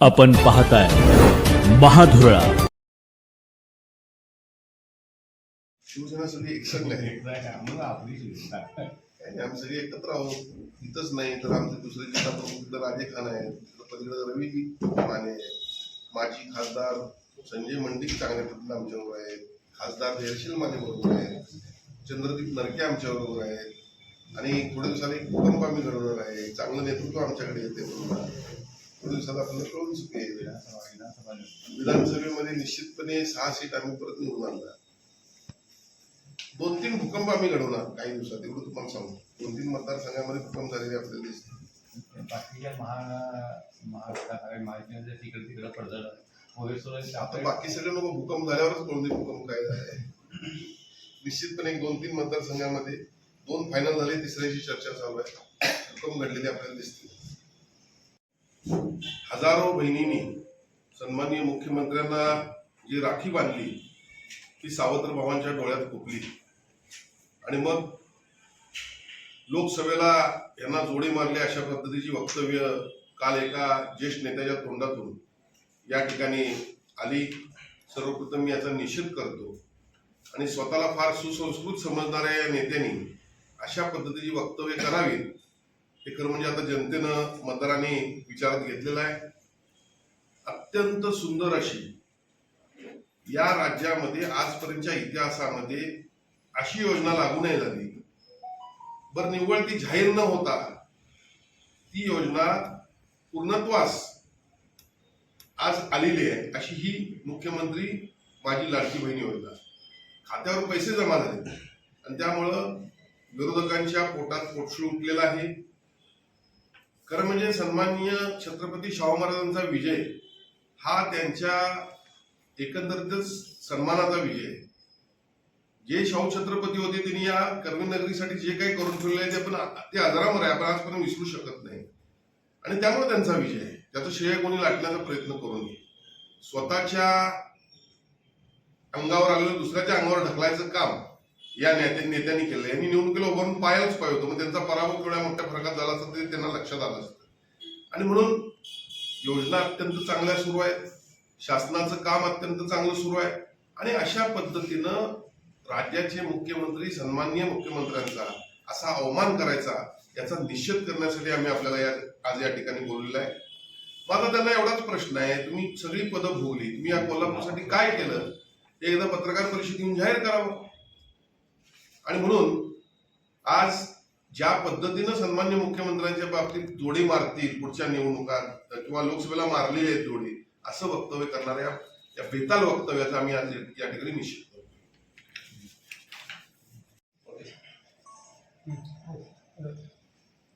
आपण पाहताय महाधुरळा. शिवसेना सगळी एकसंघ आहे. आणि आम्ही सगळे एकत्र आहोत. इथंच नाही तर आमचे दुसरे जिल्हा प्रमुख राजे खान आहेत. पलीकडे रवी माने आहेत. माजी खासदार संजय मंडिक चांगल्या पद्धतीने आमच्याबरोबर आहेत. खासदार जयशील माने बरोबर आहेत. चंद्रदीप नरके आमच्याबरोबर आहेत. आणि थोड्या दिवसांनी एक कुटुंब आम्ही घडवणार आहे. चांगलं नेतृत्व आमच्याकडे येते थोड्या दिवसात आपल्याला कळून चुकेल विधानसभेमध्ये निश्चितपणे सहा सीट आम्ही परत निवडून दोन तीन भूकंप आम्ही घडवणार काही दिवसात एवढं तुम्हाला सांगू. दोन तीन मतदारसंघामध्ये भूकंप झालेले आपल्याला बाकीच्या माहिती तिकडे आता बाकी सगळे लोक भूकंप झाल्यावरच कोणते भूकंप काय झाले निश्चितपणे दोन तीन मतदारसंघामध्ये दोन फायनल झाले तिसऱ्याची चर्चा चालू आहे. भूकंप घडलेले आपल्याला दिसतील. हजारो बहिणींनी सन्माननीय मुख्यमंत्र्यांना जी राखी बांधली ती सावत्र भावांच्या डोळ्यात खुपली आणि मग लोकसभेला यांना जोडी मारले अशा पद्धतीची वक्तव्य काल एका ज्येष्ठ नेत्याच्या तोंडातून या ठिकाणी आली. सर्वप्रथम मी याचा निषेध करतो. आणि स्वतःला फार सुसंस्कृत समजणाऱ्या या नेत्यांनी अशा पद्धतीची वक्तव्य करावीत हे खरं म्हणजे आता जनतेनं मतदारांनी विचारात घेतलेलं आहे. अत्यंत सुंदर अशी या राज्यामध्ये आजपर्यंतच्या इतिहासामध्ये अशी योजना लागू नाही झाली. बर निव्वळ ती जाहीर न होता ती योजना पूर्णत्वास आज आलेली आहे अशी ही मुख्यमंत्री माझी लाडकी बहिणी योजना. खात्यावर पैसे जमा झाले. आणि त्यामुळं विरोधकांच्या पोटात पोटशूळ उठलेला आहे. खरं म्हणजे सन्माननीय छत्रपती शाहू महाराजांचा विजय हा त्यांच्या एकंदरीतच सन्मानाचा विजय आहे. जे शाहू छत्रपती होते त्यांनी या कर्वी नगरीसाठी जे काही करून ठेवले आहे ते पण ते आजारावर आहे. आपण आजपर्यंत विसरू शकत नाही. आणि त्यामुळे त्यांचा विजय आहे. त्याचं श्रेय कोणी लाटण्याचा प्रयत्न करू नये स्वतःच्या अंगावर आलेलं दुसऱ्याच्या अंगावर ढकलायचं काम या नेते नेत्यांनी केलं यांनी निवडणुकीला उभारून पाहायलाच पाहिजे होतं. मग त्यांचा पराभव केवढ्या मोठ्या फरकात झाला असता ते त्यांना लक्षात आलं असतं. आणि म्हणून योजना अत्यंत चांगल्या सुरू आहेत. शासनाचं काम अत्यंत चांगलं सुरू आहे. आणि अशा पद्धतीनं राज्याचे मुख्यमंत्री सन्माननीय मुख्यमंत्र्यांचा असा अवमान करायचा याचा निषेध करण्यासाठी आम्ही आपल्याला या आज या ठिकाणी बोललेला आहे. माझा त्यांना एवढाच प्रश्न आहे. तुम्ही सगळी पदं भोगली तुम्ही या कोल्हापूरसाठी काय केलं? ते एकदा पत्रकार परिषदेतून जाहीर करावं. आणि म्हणून आज ज्या पद्धतीनं सन्मान्य मुख्यमंत्र्यांच्या बाबतीत जोडी मारतील पुढच्या निवडणुकात किंवा लोकसभेला मारलेली आहेत जोडी असं वक्तव्य करणाऱ्या या बेताल वक्तव्याचा आम्ही आज या ठिकाणी निश्चित करतो.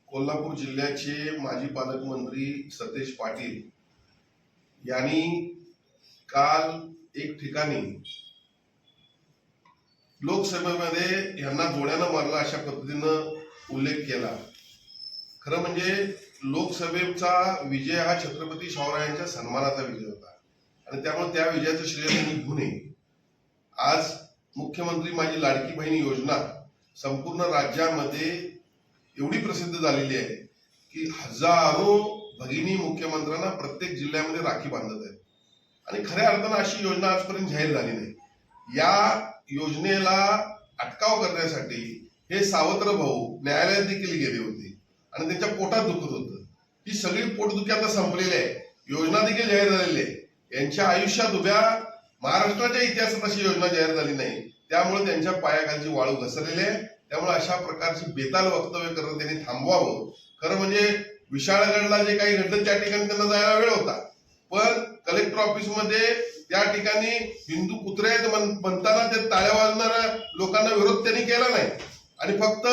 कोल्हापूर जिल्ह्याचे माजी पालकमंत्री सतेज पाटील यांनी काल एक ठिकाणी लोकसभेमध्ये यांना गोळ्यानं मारला अशा पद्धतीनं उल्लेख केला. खरं म्हणजे लोकसभेचा विजय हा छत्रपती शाहूरायांच्या सन्मानाचा विजय होता. आणि त्यामुळे त्या विजयाचं श्रेय त्यांनी घेऊ नये. आज मुख्यमंत्री माझी लाडकी बहिणी योजना संपूर्ण राज्यामध्ये एवढी प्रसिद्ध झालेली आहे की हजारो भगिनी मुख्यमंत्र्यांना प्रत्येक जिल्ह्यामध्ये राखी बांधत आहेत. आणि खऱ्या अर्थानं अशी योजना आजपर्यंत जाहीर झाली नाही. या योजनेला अटकाव करण्यासाठी हे सावत्र भाऊ न्यायालयात देखील गेले होते. आणि त्यांच्या पोटात दुखत होतं. ही सगळी पोटदुखी आता संपलेली आहे. योजना देखील जाहीर झालेली आहे. यांच्या आयुष्यात उभ्या महाराष्ट्राच्या इतिहासात अशी योजना जाहीर झाली नाही. त्यामुळे त्यांच्या पायाखालची वाळू घसरलेली आहे. त्यामुळे अशा प्रकारची बेताल वक्तव्य करणं त्यांनी थांबवावं. खरं म्हणजे विशाळगडला जे काही घडलं त्या ठिकाणी त्यांना जायला वेळ होता. पण कलेक्टर ऑफिसमध्ये त्या ठिकाणी हिंदू कुत्रे आहेत म्हणताना ते ताळ्या वाजणाऱ्या लोकांना विरोध त्यांनी केला नाही. आणि फक्त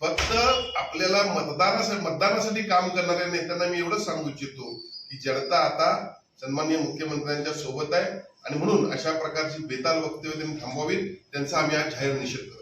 फक्त आपल्याला मतदानासाठी मतदानासाठी काम करणाऱ्या नेत्यांना मी एवढंच सांगू इच्छितो की जनता आता सन्माननीय मुख्यमंत्र्यांच्या सोबत आहे. आणि म्हणून अशा प्रकारची बेताल वक्तव्य त्यांनी थांबवावीत त्यांचा आम्ही आज जाहीर निषेध